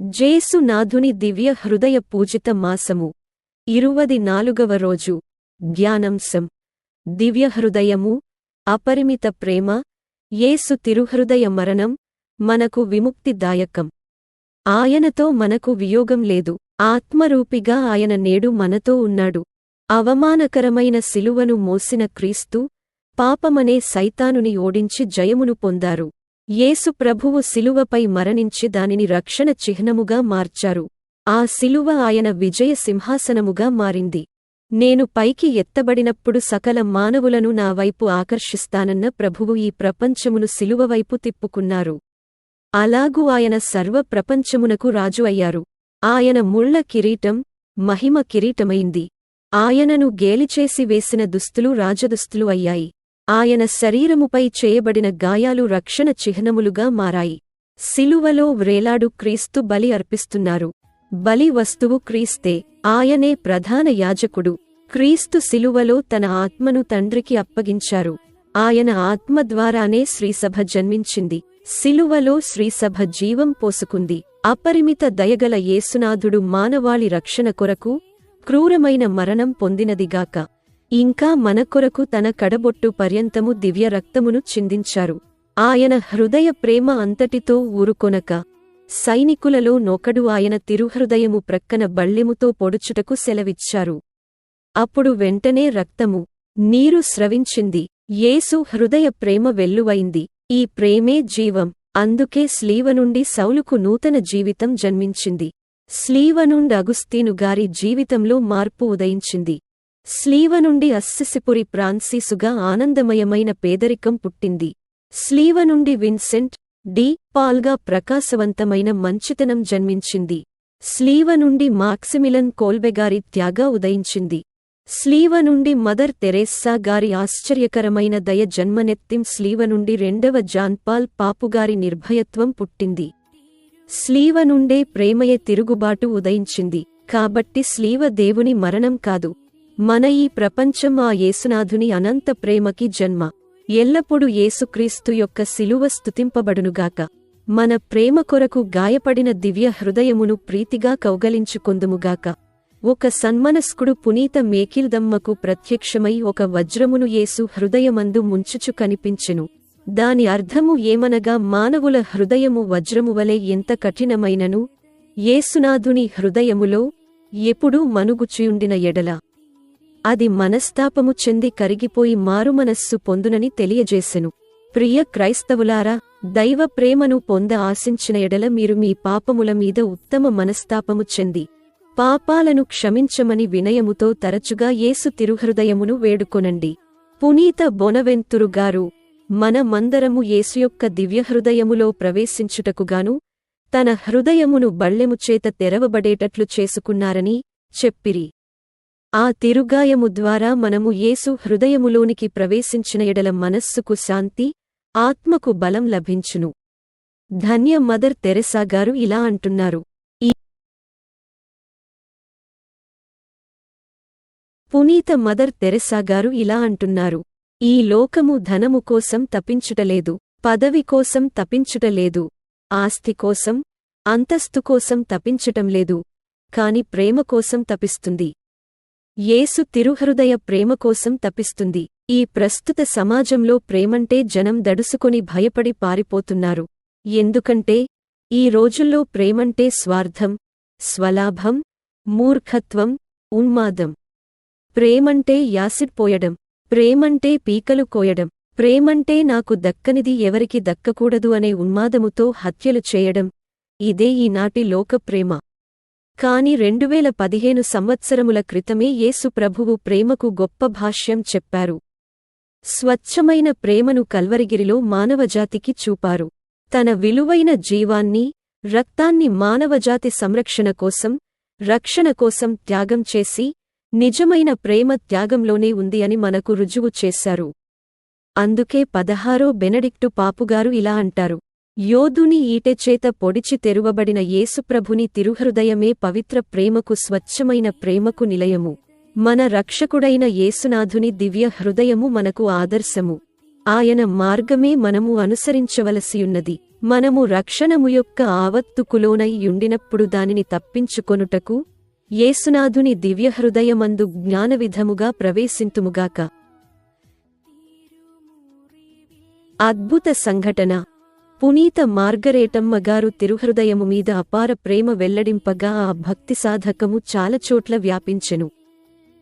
జేసునాథుని దివ్య హృదయ పూజిత మాసము. ఇరువది నాలుగవ రోజు. జ్ఞానంశం దివ్య హృదయము అపరిమిత ప్రేమ యేసు తిరుహృదయ మరణం మనకు విముక్తిదాయకం. ఆయనతో మనకు వియోగం లేదు. ఆత్మరూపిగా ఆయన నేడు మనతో ఉన్నాడు. అవమానకరమైన శిలువను మోసిన క్రీస్తు పాపమనే సైతానుని ఓడించి జయమును పొందారు. యేసు ప్రభువు శిలువపై మరణించి దానిని రక్షణ చిహ్నముగా మార్చారు. ఆ శిలువ ఆయన విజయ సింహాసనముగా మారింది. నేను పైకి ఎత్తబడినప్పుడు సకల మానవులను నా వైపు ఆకర్షిస్తానన్న ప్రభువు ఈ ప్రపంచమును సిలువవైపు తిప్పుకున్నారు. అలాగు ఆయన సర్వ ప్రపంచమునకు రాజు అయ్యారు. ఆయన ముళ్ళ కిరీటం మహిమ కిరీటమైంది. ఆయనను గేలిచేసి వేసిన దుస్తులు రాజదుస్తులు అయ్యాయి. ఆయన శరీరముపై చేయబడిన గాయాలు రక్షణ చిహ్నములుగా మారాయి. శిలువలో వ్రేలాడు క్రీస్తు బలి అర్పిస్తున్నారు. బలి వస్తువు క్రీస్తే ఆయనే ప్రధాన యాజకుడు. క్రీస్తు శిలువలో తన ఆత్మను తండ్రికి అప్పగించారు. ఆయన ఆత్మ ద్వారానే శ్రీసభ జన్మించింది. శిలువలో శ్రీసభ జీవం పోసుకుంది. అపరిమిత దయగల యేసునాథుడు మానవాళి రక్షణ కొరకు క్రూరమైన మరణం పొందినదిగాక ఇంకా మన కొరకు తన కడబొట్టు పర్యంతము దివ్య రక్తమును చిందించారు. ఆయన హృదయ ప్రేమ అంతటితో ఊరుకొనక సైనికులలో నొకడు ఆయన తిరుహృదయము ప్రక్కన బళ్ళెముతో పొడుచుటకు సెలవిచ్చారు. అప్పుడు వెంటనే రక్తము నీరు స్రవించింది. యేసు హృదయ ప్రేమ వెల్లువైంది. ఈ ప్రేమే జీవం. అందుకే స్లీవ నుండి సౌలుకు నూతన జీవితం జన్మించింది. స్లీవ నుండి అగుస్తీను గారి జీవితంలో మార్పు ఉదయించింది. స్లీవ నుండి అస్సిసిపురి ప్రాన్సీసుగా ఆనందమయమైన పేదరికం పుట్టింది. స్లీవ నుండి విన్సెంట్ డి. పాల్గా ప్రకాశవంతమైన మంచితనం జన్మించింది. స్లీవ నుండి మాక్సిమిలన్ కోల్బెగారి త్యాగ ఉదయించింది. స్లీవ నుండి మదర్ తెరేస్సా గారి ఆశ్చర్యకరమైన దయ జన్మనెత్తిం స్లీవ నుండి రెండవ జాన్పాల్ పాపుగారి నిర్భయత్వం పుట్టింది. స్లీవ నుండే ప్రేమయ తిరుగుబాటు ఉదయించింది. కాబట్టి స్లీవ దేవుని మరణం కాదు. మన ఈ ప్రపంచం ఆ యేసునాథుని అనంత ప్రేమకి జన్మ. ఎల్లప్పుడూ యేసుక్రీస్తు యొక్క శిలువ స్తుతింపబడునుగాక. మన ప్రేమ కొరకు గాయపడిన దివ్య హృదయమును ప్రీతిగా కౌగలించుకొందుముగాక. ఒక సన్మనస్కుడు పునీత మేకిల్దమ్మకు ప్రత్యక్షమై ఒక వజ్రమును యేసు హృదయమందు ముంచుచు కనిపించెను. దాని అర్థము ఏమనగా మానవుల హృదయము వజ్రము వలె ఎంత కఠినమైనను? యేసునాథుని హృదయములో ఎప్పుడూ మనుగుచియుండిన ఎడల. అది మనస్తాపము చెంది కరిగిపోయి మారుమనస్సు పొందునని తెలియజేసెను. ప్రియ క్రైస్తవులారా దైవ ప్రేమను పొంద ఆశించిన ఎడల మీరు మీ పాపముల మీద ఉత్తమ మనస్తాపము చెంది పాపాలను క్షమించమని వినయముతో తరచుగా యేసు తిరుహృదయమును వేడుకొనండి. పునీత బొనవెంతురు గారు మన మందరము యేసు యొక్క దివ్యహృదయములో ప్రవేశించుటకుగాను తన హృదయమును బళ్ళెముచేత తెరవబడేటట్లు చేసుకున్నారని చెప్పిరి. ఆ తిరుగాయము ద్వారా మనము యేసు హృదయములోనికి ప్రవేశించిన ఎడల మనస్సుకు శాంతి ఆత్మకు బలం లభించును. ధన్య మదర్ తెరెసా గారు ఇలా అంటున్నారు. పునీత మదర్ తెరెసా గారు ఇలా అంటున్నారు. ఈ లోకము ధనము కోసం తపించుటలేదు పదవి కోసం తపించుటలేదు ఆస్తి కోసం అంతస్తు కోసం తపించటం లేదు కాని ప్రేమ కోసం తపిస్తుంది. యేసు తిరుహృదయ ప్రేమ కోసం తపిస్తుంది. ఈ ప్రస్తుత సమాజంలో ప్రేమంటే జనం దడుసుకొని భయపడి పారిపోతున్నారు. ఎందుకంటే ఈ రోజుల్లో ప్రేమంటే స్వార్థం స్వలాభం మూర్ఖత్వం ఉన్మాదం. ప్రేమంటే యాసిడ్ పోయడం ప్రేమంటే పీకలు కోయడం ప్రేమంటే నాకు దక్కనిది ఎవరికి దక్కకూడదు అనే ఉన్మాదముతో హత్యలు చేయడం ఇదే ఈనాటి లోకప్రేమ కాని రెండువేల పదిహేను సంవత్సరముల క్రితమే యేసు ప్రభువు ప్రేమకు గొప్ప భాష్యం చెప్పారు. స్వచ్ఛమైన ప్రేమను కల్వరిగిరిలో మానవజాతికి చూపారు. తన విలువైన జీవాన్ని రక్తాన్ని మానవజాతి సంరక్షణ కోసం రక్షణ కోసం త్యాగం చేసి నిజమైన ప్రేమ త్యాగంలోనే ఉంది అని మనకు రుజువు చేశారు. అందుకే పదహారో బెనడిక్టు పాపుగారు ఇలా అంటారు. యోధుని ఈటెచేత పొడిచి తెరువబడిన యేసుప్రభుని తిరుహృదయమే పవిత్ర ప్రేమకు స్వచ్ఛమైన ప్రేమకు నిలయము. మన రక్షకుడైన యేసునాథుని దివ్య హృదయము మనకు ఆదర్శము. ఆయన మార్గమే మనము అనుసరించవలసియున్నది. మనము రక్షణము యొక్క ఆవత్తుకులోనై యుండినప్పుడు దానిని తప్పించుకొనుటకు యేసునాథుని దివ్యహృదయమందు జ్ఞానవిధముగా ప్రవేశింతుముగాక. అద్భుత సంఘటన. పునీత మార్గరేటమ్మ గారు తిరుహృదయము మీద అపార ప్రేమ వెల్లడింపగా ఆ భక్తి సాధకము చాలచోట్ల వ్యాపించెను.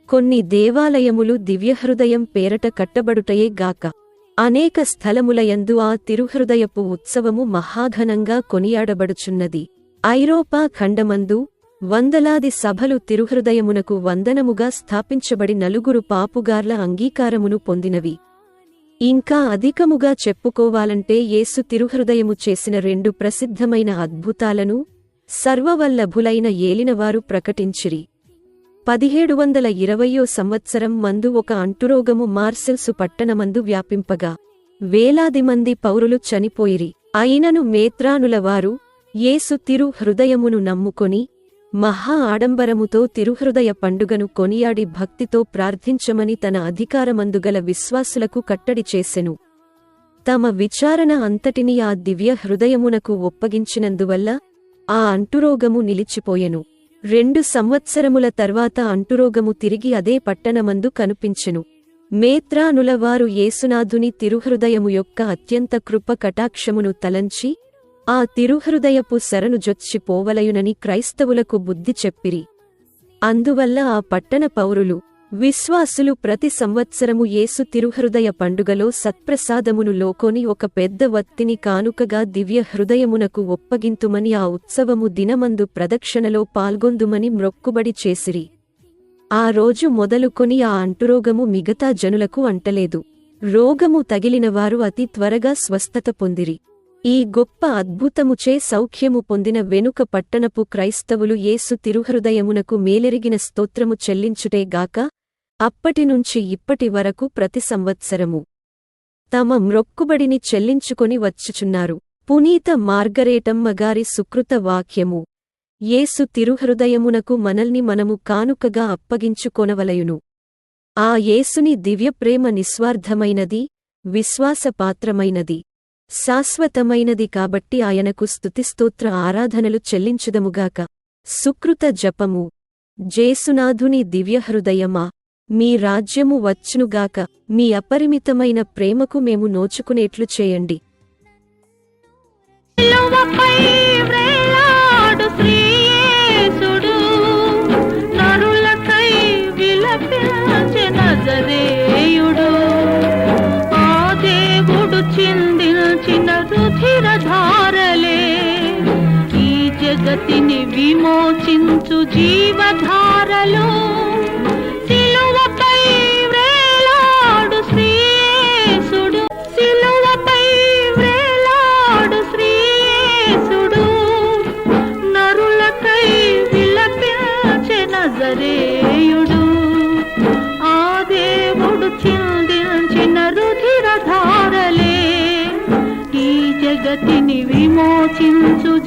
కొన్ని దేవాలయములు దివ్యహృదయం పేరట కట్టబడుటయే గాక. అనేక స్థలములయందు ఆ తిరుహృదయపు ఉత్సవము మహాఘనంగా కొనియాడబడుచున్నది. ఐరోపా ఖండమందు వందలాది సభలు తిరుహృదయమునకు వందనముగా స్థాపించబడి నలుగురు పాపుగార్ల అంగీకారమును పొందినవి. ఇంకా అధికముగా చెప్పుకోవాలంటే యేసు తిరుహృదయము చేసిన రెండు ప్రసిద్ధమైన అద్భుతాలను సర్వవల్లభులైన ఏలినవారు ప్రకటించిరి. పదిహేడు వందల ఇరవయో సంవత్సరం మందు ఒక అంటురోగము మార్సెల్సు పట్టణమందు వ్యాపింపగా వేలాది మంది పౌరులు చనిపోయిరి. అయినను మేత్రానులవారు యేసు తిరు హృదయమును నమ్ముకొని మహా ఆడంబరముతో తిరుహృదయ పండుగను కొనియాడి భక్తితో ప్రార్థించమని తన అధికారమందుగల విశ్వాసులకు కట్టడి చేసెను. తమ విచారణ అంతటిని ఆ దివ్య హృదయమునకు ఒప్పగించినందువల్ల ఆ అంటురోగము నిలిచిపోయెను. రెండు సంవత్సరముల తర్వాత అంటురోగము తిరిగి అదే పట్టణమందు కనిపించెను. మేత్రానులవారు యేసునాథుని తిరుహృదయము యొక్క అత్యంత కృప కటాక్షమును తలంచి ఆ తిరుహృదయపు శరణు జొచ్చి పోవలయునని క్రైస్తవులకు బుద్ధి చెప్పిరి. అందువల్ల ఆ పట్టణ పౌరులు విశ్వాసులు ప్రతి సంవత్సరము యేసు తిరుహృదయ పండుగలో సత్ప్రసాదమును లోకొని ఒక పెద్ద వత్తిని కానుకగా దివ్య హృదయమునకు ఒప్పగింతుమని ఆ ఉత్సవము దినమందు ప్రదక్షిణలో పాల్గొందుమని మ్రొక్కుబడి చేసిరి. ఆ రోజు మొదలుకొని ఆ అంటురోగము మిగతా జనులకు అంటలేదు. రోగము తగిలినవారు అతి త్వరగా స్వస్థత పొందిరి. ఈ గొప్ప అద్భుతముచే సౌఖ్యము పొందిన వెనుక పట్టణపు క్రైస్తవులు యేసు తిరుహృదయమునకు మేలెరిగిన స్తోత్రము చెల్లించుటేగాక అప్పటినుంచి ఇప్పటి వరకు ప్రతి సంవత్సరము తమ మ్రొక్కుబడిని చెల్లించుకొని వచ్చుచున్నారు. పునీత మార్గరేటమ్మగారి సుకృత వాక్యము. యేసు తిరుహృదయమునకు మనల్ని మనము కానుకగా అప్పగించుకొనవలయును. ఆ యేసుని దివ్యప్రేమ నిస్వార్థమైనది విశ్వాసపాత్రమైనది. శాశ్వతమైనది కాబట్టి ఆయనకు స్తుతిస్తోత్ర ఆరాధనలు చెల్లించుదముగాక. సుకృత జపము. జేసునాథుని దివ్యహృదయమా. మీ రాజ్యము వచ్చునుగాక మీ అపరిమితమైన ప్రేమకు మేము నోచుకునేట్లు చేయండి. శ్రీ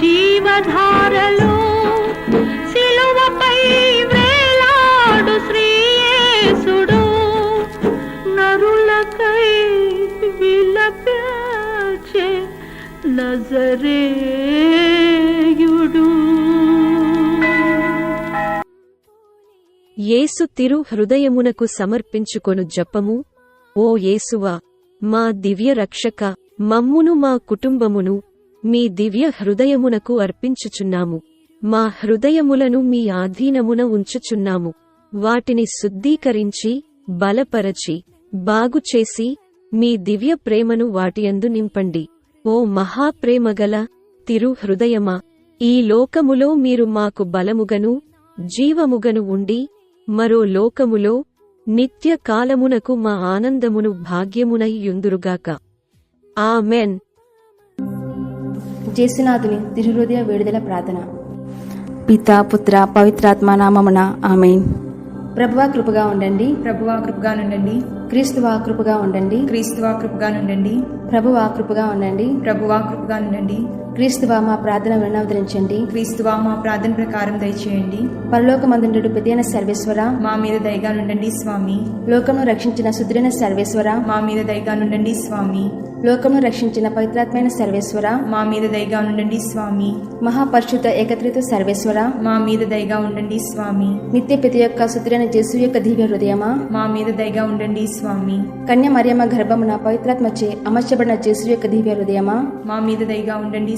జీవధారలు సిలువపై వేలాడు శ్రీయేసుడు నరులకై విలపించే నజరేయుడు. యేసు తిరు హృదయమునకు సమర్పించుకొను జపము. ఓ యేసువా మా దివ్య రక్షక మమ్మును మా కుటుంబమును మీ దివ్య హృదయమునకు అర్పించుచున్నాము. మా హృదయములను మీ ఆధీనమున ఉంచుచున్నాము. వాటిని శుద్ధీకరించి బలపరచి బాగుచేసి మీ దివ్య ప్రేమను వాటియందు నింపండి. ఓ మహాప్రేమగల తిరు హృదయమా ఈ లోకములో మీరు మాకు బలముగను జీవముగను ఉండి మరో లోకములో నిత్య కాలమునకు మా ఆనందమును భాగ్యమునై యుందురుగాక. ఆమెన్! జేసునాథుని తిరుహృదయ విడుదల ప్రార్థన. పిత పుత్ర పవిత్రాత్మ నామమున ఆమెన్. ప్రభువా కృపగా ఉండండి. ప్రభువా కృపగా నుండండి. క్రీస్తువా కృపగా ఉండండి. క్రీస్తువా కృపగా నుండండి. ప్రభువా కృపగా ఉండండి. ప్రభువా కృపగా ఉండండి క్రీస్తువా మా ప్రార్థన వినవదరించండి క్రీస్తువా మా ప్రార్థన ప్రకారం దయచేయండి. పరలోకమందుండు పెద్దైన సర్వేశ్వర. మా మీద దయగా నుండండి స్వామి. లోకమును రక్షించిన సుదృఢ సర్వేశ్వర. మా మీద దయగా నుండండి స్వామి. లోకమును రక్షించిన పవిత్రాత్మైన సర్వేశ్వర. మా మీద దయగా ఉండండి స్వామి. మహాపరిశుద్ధ ఏకత్రిత సర్వేశ్వర. మా మీద దయగా ఉండండి స్వామి. నిత్య ప్రతి యొక్క సుదృఢ జేసు యొక్క దివ్య హృదయమా? మా మీద దయగా ఉండండి స్వామి. కన్య మరియమ్మ గర్భమున పవిత్రాత్మచే అమర్చబడిన జేసు యొక్క దివ్య హృదయమా? మా మీద దయగా ఉండండి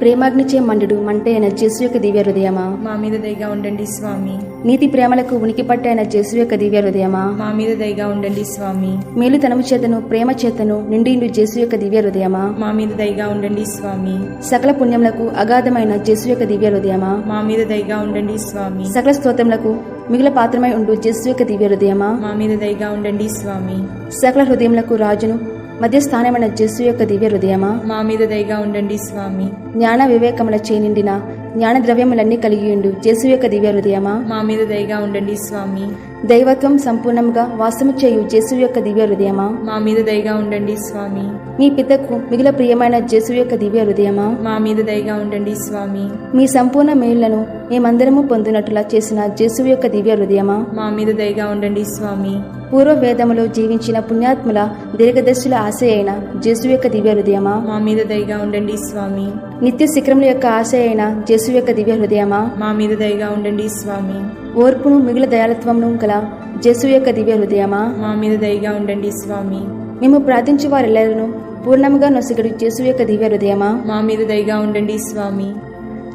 ప్రేమాగ్నిచే మండుడు మంటే అయిన జేసు యొక్క దివ్య హృదయమా? మా మీద దయగా ఉండండి స్వామి. నీతి ప్రేమలకు ఉనికి పట్టైన జేసు యొక్క దివ్య హృదయమా? మా మీద దయగా ఉండండి స్వామి. మేలుతనము చేతను ప్రేమ చేతను నిండిండు జేసు యొక్క దివ్య హృదయమా? మా మీద దయగా ఉండండి స్వామి. సకల పుణ్యములకు అగాధమైన జేసు యొక్క దివ్య హృదయమా? మా మీద దయగా ఉండండి స్వామి. సకల స్తోత్రములకు మిగిలిన పాత్రమై ఉండు జేసు యొక్క దివ్య హృదయమా? మా మీద దయగా ఉండండి స్వామి. సకల హృదయములకు రాజును మధ్య స్థానమైన జస్సు యొక్క దివ్య హృదయమా? మా మీద దయగా ఉండండి స్వామి. జ్ఞాన వివేకముల చేనిండిన జ్ఞాన ద్రవ్యములన్నీ కలిగియుండు జేసు యొక్క దివ్య హృదయమా? మా మీద దయగా ఉండండి స్వామి. దైవత్వం సంపూర్ణంగా వాసము చేయు జేసు యొక్క దివ్య హృదయమా? మా మీద దయగా ఉండండి స్వామి. మీ పితకు మిగిలిన ప్రియమైన జేసు యొక్క దివ్య హృదయమా? మా మీద దయగా ఉండండి స్వామి. మీ సంపూర్ణ మేలులను మేమందరము పొందినట్లుగా చేసిన జేసు యొక్క దివ్య హృదయమా? మా మీద దయగా ఉండండి స్వామి. పూర్వ వేదములో జీవించిన పుణ్యాత్ముల దీర్ఘదర్శుల ఆశ అయిన జేసు యొక్క దివ్య హృదయమా? మా మీద దయగా ఉండండి స్వామి. నిత్య శిఖరముల యొక్క ఆశ అయిన జేసు యొక్క దివ్య హృదయమా? మా మీద దయగా ఉండండి స్వామి. ఓర్పును మిగిలిన దయాలత్వమును గల జేసు యొక్క దివ్య హృదయమా? మా మీద దయగా ఉండండి స్వామి. మేము ప్రార్థించు వారెల్లరూ పూర్ణముగా నొసగడు జేసు యొక్క దివ్య హృదయమా? మా మీద దయగా ఉండండి స్వామి.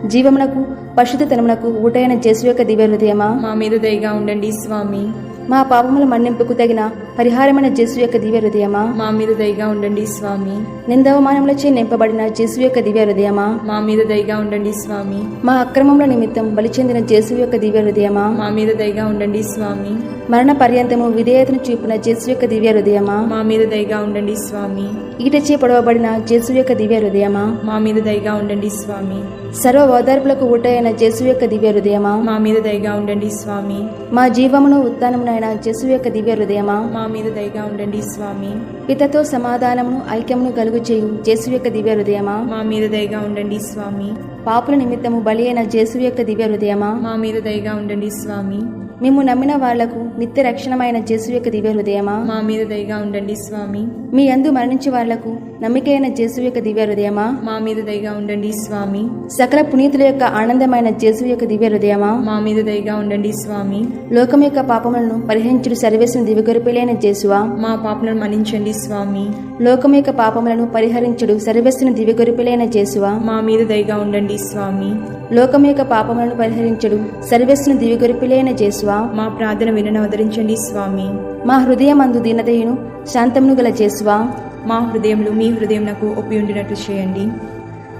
జీవమునకు పరిశుద్ధతనమునకు ఊటైన జేసు యొక్క దివ్య హృదయమా? మా మీద దయగా ఉండండి స్వామి. మా పాపముల మన్నింపుకు తగిన పరిహారమైన జేసు యొక్క దివ్య హృదయమా? మా మీద దయగా ఉండండి స్వామి. నిందవమానములచే నింపబడిన జేసు యొక్క దివ్య హృదయమా? మా మీద దయగా ఉండండి స్వామి. మా అక్రమముల నిమిత్తం బలి చెందిన జేసు యొక్క దివ్య హృదయమా? మా మీద దయగా ఉండండి స్వామి. మరణ పర్యంతము విధేయతను చూపిన జేసు యొక్క దివ్య హృదయమా? మా మీద దయగా ఉండండి స్వామి. ఈటచే పొడవబడిన జేసు యొక్క దివ్య హృదయమా? మా మీద దయగా ఉండండి స్వామి. సర్వ ఓదార్పులకు ఊటైన జేసు యొక్క దివ్య హృదయమా? మా మీద దయగా ఉండండి స్వామి. మా జీవమును ఉత్థానమునైన జేసు యొక్క దివ్య హృదయమా? మా మీద దయగా ఉండండి స్వామి. పితతో సమాధానమును ఐక్యమును కలుగు చేయు జేసు యొక్క దివ్య హృదయమా? మా మీద దయగా ఉండండి స్వామి. పాపుల నిమిత్తము బలి అయిన జేసు యొక్క దివ్య హృదయమా? మా మీద దయగా ఉండండి స్వామి. మేము నమ్మిన వాళ్ళకు నిత్య రక్షణమైన జేసు యొక్క దివ్య హృదయమా? మా మీద దయగా ఉండండి స్వామి. మీ అందు మరణించే వాళ్ళకు నమ్మికైన జేసు యొక్క దివ్య హృదయమా? మా మీద దయగా ఉండండి స్వామి. సకల పునీతుల యొక్క ఆనందమైన జేసు యొక్క దివ్య హృదయమా? మా మీద దయగా ఉండండి స్వామి. లోకం యొక్క పాపములను పరిహరించుడు సర్వేసిన దివ్యగొరిపిలైన జేసువా మా పాపలను మన్నించండి స్వామి. లోకం యొక్క పాపములను పరిహరించుడు సర్వేసిన దివ్యగొరిపిలైన జేసువా మా మీద దయగా ఉండండి స్వామి. లోకం యొక్క పాపములను పరిహరించుడు సర్వేసిన దివ్యగొరిపిలైన జేసువా మా ప్రార్థన వినను అవతరించండి స్వామి. మా హృదయమందు దీనదయును శాంతమును గల జేసువా మా హృదయంలో మీ హృదయం నాకు ఒప్పి ఉండినట్లు చేయండి.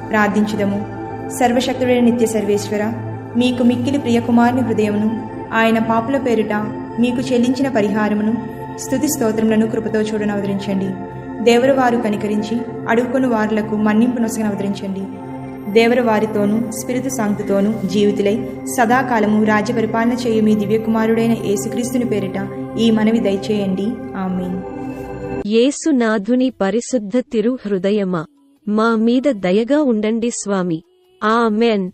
ప్రార్థించుదము. సర్వశక్తుడైన నిత్య సర్వేశ్వర మీకు మిక్కిలి ప్రియకుమారుని హృదయమును ఆయన పాపుల పేరిట మీకు చెల్లించిన పరిహారమును స్తుతి స్తోత్రములను కృపతో చూడను అవతరించండి దేవర వారు కనికరించి అడుగుకొని వారులకు మన్నింపు నొసగను అవతరించండి దేవర వారితోనూ స్పిరితు సాంక్తితోనూ జీవితులై సదాకాలము రాజ్య పరిపాలన చేయు మీ దివ్యకుమారుడైన యేసుక్రీస్తుని పేరిట ఈ మనవి దయచేయండి. ఆమెన్. యేసునాథుని పరిశుద్ధ తిరు హృదయమా మా మీద దయగా ఉండండి స్వామి. ఆమెన్.